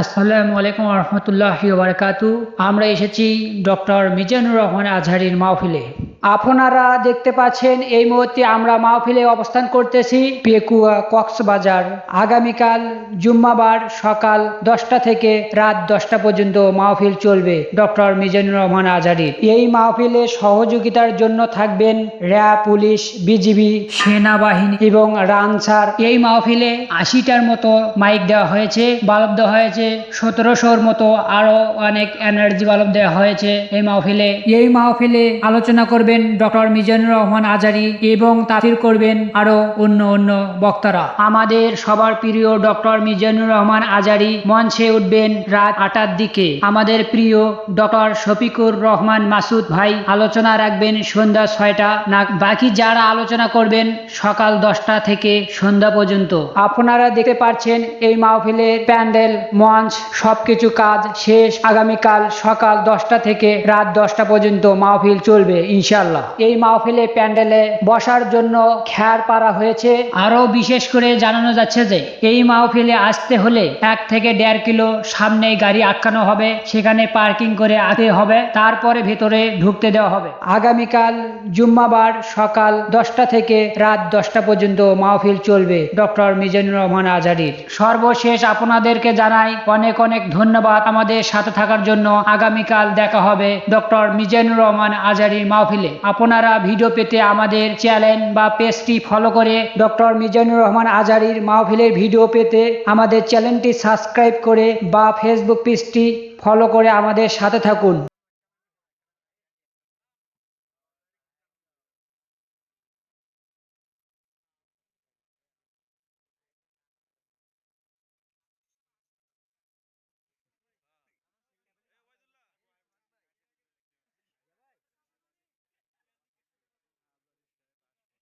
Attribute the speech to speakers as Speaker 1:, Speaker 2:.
Speaker 1: আসসালামু আলাইকুম রহমতুল্লাহ বারকাতু আমরা এসেছি ডক্টর মিজানুর রহমান আজহারির মাহফিলে। আপনারা দেখতে পাচ্ছেন, এই মুহূর্তে আমরা মাহফিলে অবস্থান করতেছি পেকুয়া কক্সবাজার। আগামীকাল জুম্মাবার সকাল দশটা থেকে রাত দশটা পর্যন্ত মাহফিল চলবে ডক্টর মিজানুর রহমান আজহারির এই মাহফিলে সহযোগিতার জন্য থাকবেন র্যাব পুলিশ, বিজিবি, সেনাবাহিনী এবং রানসার এই মাহফিলে আশিটার মতো মাইক দেওয়া হয়েছে, বালব দেওয়া হয়েছে, সতেরোশোর মতো আরও অনেক এনার্জি বালব দেওয়া হয়েছে এই মাহফিলে। এই মাহফিলে আলোচনা করবেন ডক্টর মিজানুর রহমান আজারি এবং তাফির করবেন আরও অন্য অন্য বক্তারা। আমাদের সবার প্রিয় ডক্টর মিজানুর রহমান আজারি মঞ্চে উঠবেন রাত আটার দিকে। আমাদের প্রিয় ডক্টর শফিকুর রহমান মাসুদ ভাই আলোচনা রাখবেন সন্ধ্যা ছয়টা। না, বাকি যারা আলোচনা করবেন সকাল দশটা থেকে সন্ধ্যা পর্যন্ত। আপনারা দেখতে পাচ্ছেন এই মাহফিলের প্যান্ডেল, মঞ্চ, সবকিছু কাজ শেষ। আগামীকাল সকাল দশটা থেকে রাত দশটা পর্যন্ত মাহফিল চলবে ইনশাল্লাহ এই মাহফিলে প্যান্ডেলে বসার জন্য খ্যার পারা হয়েছে। আরও বিশেষ করে জানানো যাচ্ছে যে, এই মাহফিলে আসতে হলে এক থেকে দেড় কিলো সামনে গাড়ি আটকানো হবে, সেখানে পার্কিং করে আতে হবে, তারপরে ভেতরে ঢুকতে দেওয়া হবে। আগামীকাল জুম্মাবার সকাল দশটা থেকে রাত দশটা পর্যন্ত মাহফিল চলবে ডক্টর মিজানুর রহমান আজারির সর্বশেষ আপনাদেরকে জানাই অনেক অনেক ধন্যবাদ। আমাদের সাথে থাকার জন্য আগামীকাল দেখা হবে ডক্টর মিজানুর রহমান আজারির মাহফিলে। আপনারা ভিডিও পেতে আমাদের চ্যানেল বা পেজটি ফলো করে ডক্টর মিজানুর রহমান আজারির মাহফিলের ভিডিও পেতে আমাদের চ্যানেলটি সাবস্ক্রাইব করে বা ফেসবুক পেজটি ফলো করে আমাদের সাথে থাকুন।